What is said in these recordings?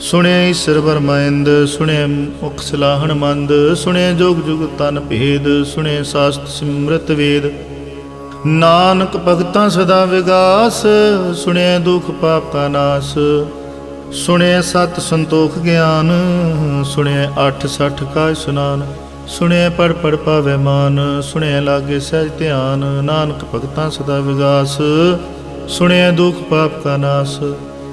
ਸੁਣਿਆ ਈਸ਼ਰ ਵਰਮੈਂਦ ਸੁਣਿਆ ਮੁਖ ਸਲਾਹਣ ਮੰਦ, ਸੁਣਿਆ ਜੋਗ ਜੁਗ ਤਨ ਭੇਦ ਸੁਣਿਐ ਸਾਸਤ ਸਿਮਰਤ ਵੇਦ। ਨਾਨਕ ਭਗਤਾਂ ਸਦਾ ਵਿਗਾਸ, ਸੁਣਿਆ ਦੁਖ ਪਾਪ ਕਾ ਨਾਸ। ਸੁਣਿਆ ਸਤ ਸੰਤੋਖ ਗਿਆਨ, ਸੁਣਿਆ ਅੱਠ ਸੱਠ ਕਾ ਸੁਨਾਨ ਸੁਣਿਆ ਪੜ ਪੜ ਪਾਵੇ ਮਾਨ, ਸੁਣਿਆ ਲਾਗੇ ਸਹਿਜ ਧਿਆਨ, ਨਾਨਕ ਭਗਤਾਂ ਸਦਾ ਵਿਗਾਸ। ਸੁਣਿਆ ਦੁਖ ਪਾਪ ਕਾ ਨਾਸ।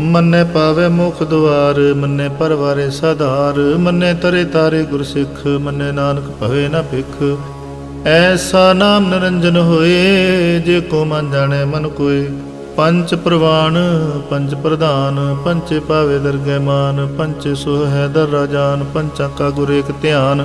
ਮੰਨੇ ਪਾਵੇ ਮੁਖ ਦੁਆਰ, ਮੰਨੇ ਪਰਵਾਰੇ ਸਾਧਾਰ, ਮੰਨੇ ਤਰੇ ਤਾਰੇ ਗੁਰਸਿੱਖ, ਮੰਨੇ ਨਾਨਕ ਭਵੇ ਨਾ ਭਿਖ। ਐਸਾ ਨਾਮ ਨਿਰੰਜਨ ਹੋਏ, ਜੇ ਕੋ ਮਨ ਜਾਣੇ ਮਨ ਕੋਏ। ਪੰਚ ਪ੍ਰਵਾਨ ਪੰਚ ਪ੍ਰਧਾਨ ਪੰਚੇ ਪਾਵੇ ਦਰਗਹਿ ਮਾਨ ਪੰਚੇ ਸੋ ਹੈ ਦਰ ਰਾਜਾਨ ਪੰਚਾਂ ਕਾ ਗੁਰ ਏਕ ਧਿਆਨ।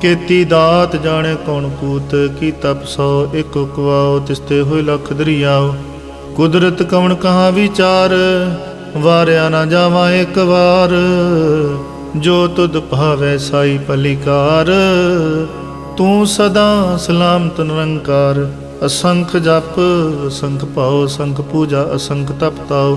ਕੀਤੀ ਦਾਤ ਜਾਣੇ ਕੌਣ ਕੂਤ ਕੀ ਤਪ ਸੋ ਇਕ ਕੁਆਓ ਤਿਸਤੇ ਹੋਏ ਲਖ ਦਰਿਆਓ। ਕੁਦਰਤ ਕਵਣ ਕਹਾ ਵਿਚਾਰ, ਵਾਰਿਆ ਨਾ ਜਾਵਾਂ ਇੱਕ ਵਾਰ। ਜੋ ਤੁਧ ਭਾਵੈ ਸਾਈ ਪਲਿਕਾਰ, ਤੂੰ ਸਦਾ ਸਲਾਮਤ ਨਿਰੰਕਾਰ। ਅਸੰਖ ਜਪ, ਅਸੰਖ ਭਾਉ, ਅਸੰਖ ਪੂਜਾ, ਅਸੰਖ ਤਪ ਤਾਉ।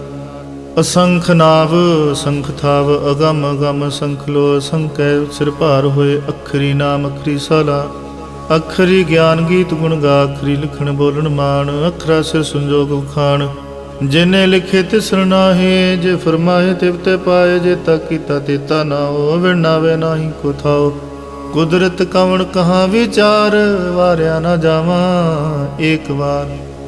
ਅਸੰਖ ਨਾਵ ਅਸੰਖ ਥਾਵ, ਅਗਮ ਅਗਮ ਸੰਖ ਲੋ ਅਸੰਕੈ ਸਿਰ ਭਾਰ ਹੋਏ, ਅਖਰੀ ਨਾਮ, ਅਖਰੀ ਸਾਲਾ। ਅਖਰੀ ਗਿਆਨ ਗੀਤ ਗੁਣ ਗਾ, ਅਖਰੀ ਲਿਖਣ ਬੋਲਣ ਮਾਣ, ਅਖਰਾ ਸਿਰ ਸੰਜੋਗ ਖਾਣ ਜਿਨੇ ਲਿਖੇ ਤਿਸਰ ਨਾਹੇ, ਜੇ ਫਰਮਾਏ ਤਿਵ ਤੇ ਪਾਏ, ਜੇ ਤਾ ਕੀਤਾ ਤੇਤਾ ਨਾ ਹੋ ਵਿਣਾਵੇ ਨਾਹੀ ਕੋ ਥਾਓ। ਕੁਦਰਤ ਕਵਣ ਕਹਾ ਵਿਚਾਰ, ਵਾਰਿਆ ਨਾ ਜਾਵਾਂ, ਏਕ ਵਾਰ।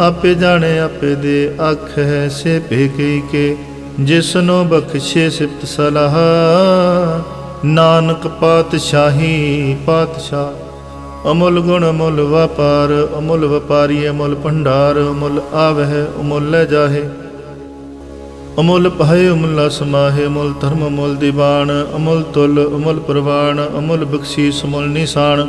ਆਪੇ ਜਾਣੇ ਆਪੇ ਦੇ ਅੱਖ ਹੈ ਸੇ ਭੇਕਈ ਕੇ, ਜਿਸਨੋ ਬਖਸ਼ੇ ਸਿਫਤ ਸਲਾਹ। ਨਾਨਕ ਪਾਤਸ਼ਾਹੀ, ਪਾਤਸ਼ਾਹ, ਅਮੁੱਲ ਗੁਣ ਅਮੁੱਲ ਵਪਾਰ, ਅਮੁੱਲ ਵਪਾਰੀ ਅਮੁੱਲ ਭੰਡਾਰ, ਅਮੁੱਲ ਆਵਹਿ, ਅਮੁੱਲ ਲੈ ਜਾਹੇ। ਅਮੁੱਲ ਪਾਏ ਅਮੁੱਲ ਸਮਾਹੇ ਅਮੁੱਲ ਧਰਮ ਅਮੁੱਲ ਦੀਵਾਨ, ਅਮੁੱਲ ਤੁਲ ਅਮੁੱਲ ਪ੍ਰਵਾਨ, ਅਮੁੱਲ ਬਖਸ਼ੀਸ ਅਮੁੱਲ ਨਿਸ਼ਾਨ।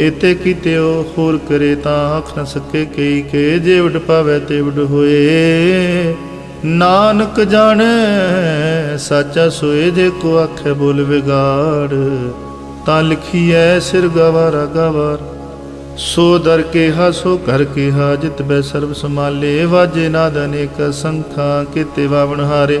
ਏਤੇ ਕੀਤੇ ਹੋਰ ਕਰੇ ਤਾਂ ਆਖ ਨ ਸਕੇ ਕਈ ਕੇ, ਜੇ ਉਡ ਪਾਵੇ ਤੇ ਉਡ ਹੋਏ। ਨਾਨਕ ਜਾਣੈ, ਸਾਚਾ ਸੋਏ ਜੇ ਕੋ ਆਖੇ ਬੋਲ ਵਿਗਾੜ। ਤਾਂ ਲਿਖੀਐ ਸਿਰ ਗਵਾਰਾ ਗਵਾਰ। ਸੋ ਦਰ ਕੇਹਾ, ਸੋ ਕਰ ਕੇਹਾ, ਜਿਤ ਬੈ ਸਰਬ ਸਮਾਲੇ ਵਾਜੇ ਨਾਦ ਅਨੇਕ ਸੰਖਾਂ, ਕੀਤੇ ਵਾਵਣ ਹਾਰੇ।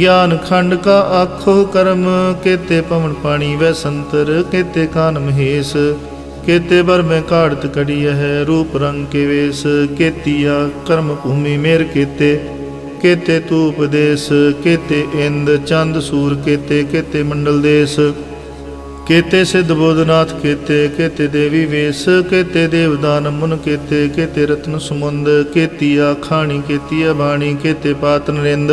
ਗਿਆਨ ਖੰਡ ਕਾ ਆਖੋ ਕਰਮ, ਕੇਤੇ ਪਵਨ ਪਾਣੀ ਵੈ ਸੰਤਰ, ਕੇਤੇ ਕਾਨ ਮਹੇਸ਼, ਕੇਤੇ ਬਰ ਮੈਂ ਕਾੜਤ ਕੜੀ ਹੈ ਰੂਪ ਰੰਗ ਕੇ ਵੇਸ, ਕੇਤੀਆ ਕਰਮ ਭੂਮੀ ਮੇਰ ਕੇਤੇ ਕੇਤੇ ਤੂ ਉਪਦੇਸ਼ ਕੇਤੇ ਇੰਦ ਚੰਦ ਸੂਰ ਕੇਤੇ ਕੇਤੇ ਮੰਡਲ ਦੇਸ, ਕੇਤੇ ਸਿੱਧ ਬੋਧਨਾਥ ਕੇਤੇ ਕੇਤੇ ਦੇਵੀ ਵੇਸ, ਕੇਤੇ ਦੇਵਦਾਨ ਮੁਨ ਕੇਤੇ ਕੇਤੇ ਰਤਨ ਸਮੁੰਦ, ਕੇਤੀਆ ਖਾਣੀ, ਕੇਤੀਆ ਬਾਣੀ, ਕੇਤੇ ਪਾਤ ਨਰਿੰਦ